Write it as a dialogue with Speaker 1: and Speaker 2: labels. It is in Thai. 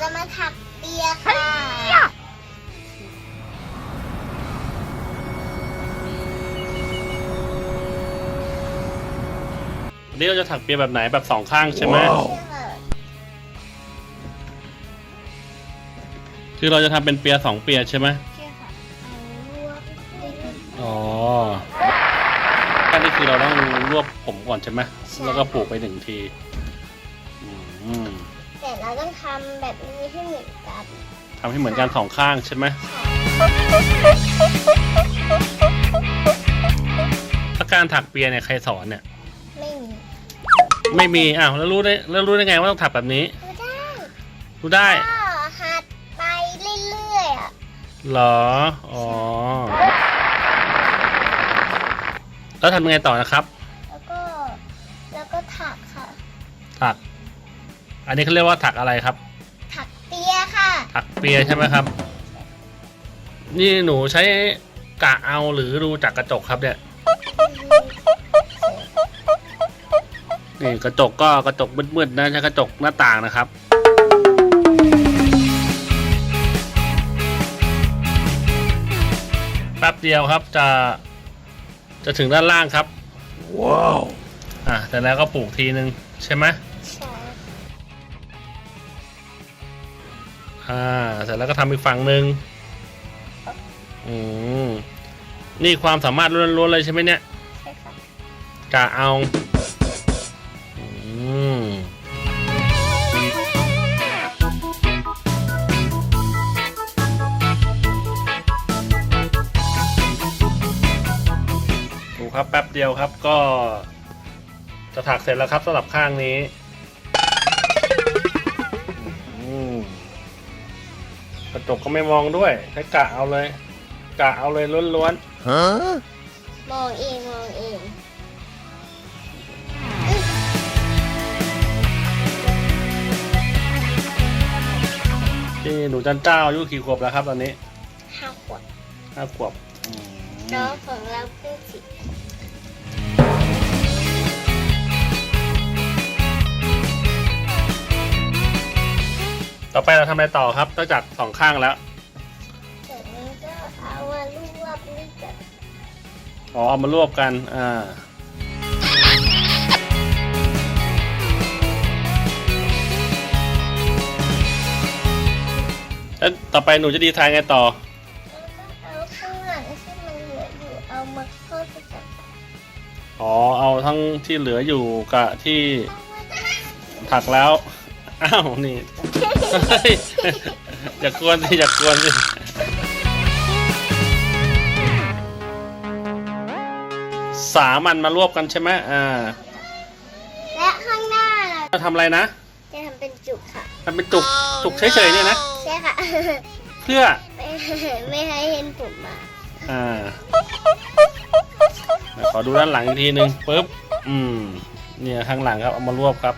Speaker 1: จะมาถักเปียค่ะ
Speaker 2: วันนี้เราจะถักเปียแบบไหนแบบสองข้างใช่ไหม
Speaker 1: ใช่ค่ะ
Speaker 2: คือเราจะทำเป็นเปียสองเปียใช่ไหม
Speaker 1: ใช่ค่ะเอาลวกได้เลย
Speaker 2: อ๋ออันนี้คือเราต้องรวบผมก่อนใช่ไหม แล้วก็ผูกไปหนึ่งที อืม
Speaker 1: แต่เราต้องทำแบบนี้ให้เหมือนกัน
Speaker 2: ทำให้เหมือนกันสองข้างใช่ไหมถ้าการถักเปียเนี่ยใครสอนเนี่ย
Speaker 1: ไม่มี
Speaker 2: ไม่มีอ้าวแล้วรู้ได้แล้วรู้ได้ไงว่าต้องถักแบบนี้
Speaker 1: ก็ได้
Speaker 2: รู้ได้
Speaker 1: ก็หัดไปเรื่อยๆอะ
Speaker 2: เหรออ๋อแล้วทำยังไงต่อนะครับ
Speaker 1: แล้วก็แล้วก็ถักค่ะ
Speaker 2: ถัก อันนี้เขาเรียกว่าถักอะไรครับ
Speaker 1: ถักเปียค่ะ
Speaker 2: ถักเปียใช่ไหมครับ นี่หนูใช้กะเอาหรือดูจากกระจกครับเนี่ย นี่กระจกก็กระจกมืดๆนะใช้กระจกหน้าต่างนะครับแป๊บเดียวครับจะจะถึงด้านล่างครับ ว้าว อะแต่แล้วก็ผูกทีนึงใช่ไหม อ่าเสร็จแล้วก็ทำอีกฝั่งหนึ่งอืมนี่ความสามารถล้วนๆเลยใช่ไหมเนี่ย
Speaker 1: ใช่ค่ะ
Speaker 2: กะเอาอืมดูครับแป๊บเดียวครับก็จะถักเสร็จแล้วครับสำหรับข้างนี้ ระจกก็ไม่มองด้วยใช้กะเอาเลย กะเอาเลยล้วนๆ
Speaker 3: Huh?
Speaker 1: มองเองมองเอง
Speaker 2: นี่หนูจันเจ้าอายุกี่ขวบแล้วครับตอนนี้
Speaker 1: ห้าขวบ
Speaker 2: ห้าขวบอืม
Speaker 1: น้องของเราเพิ่งสิบ
Speaker 2: ต่อไปเราทำอะไรต่อครับนอกจากสองข้างแล้ว
Speaker 1: จากนี้ก็เอามาลวกนี่แบบ
Speaker 2: อ๋อเอามารวบกัน อ่า แล้วต่อไปหนูจะดีไซน์ไงต่อ
Speaker 1: แล้วก็เอาข้างหลังที่มันเหลืออยู่เอามาเข้าไปกับ
Speaker 2: อ๋อ เอาทั้งที่เหลืออยู่กับที่ถักแล้ว อ้าวนี่เฮ้ยอย่ากวนสิอย่ากวนสิสามันมารวบกันใช่ไหมอ่า
Speaker 1: และข้างหน้าเรา
Speaker 2: จะทำอะไรนะ
Speaker 1: จะทำเป็นจุกค่ะ
Speaker 2: ทำเป็นจุกจุกเฉยๆเนี่ยนะ
Speaker 1: ใช่ค่ะ
Speaker 2: เพื่อ
Speaker 1: ไม่ไม่ให้เห็นผมมา
Speaker 2: อ่าเดี๋ยวขอดูด้านหลังอีกทีหนึ่งปึ๊บอืมเนี่ยข้างหลังครับเอามารวบครับ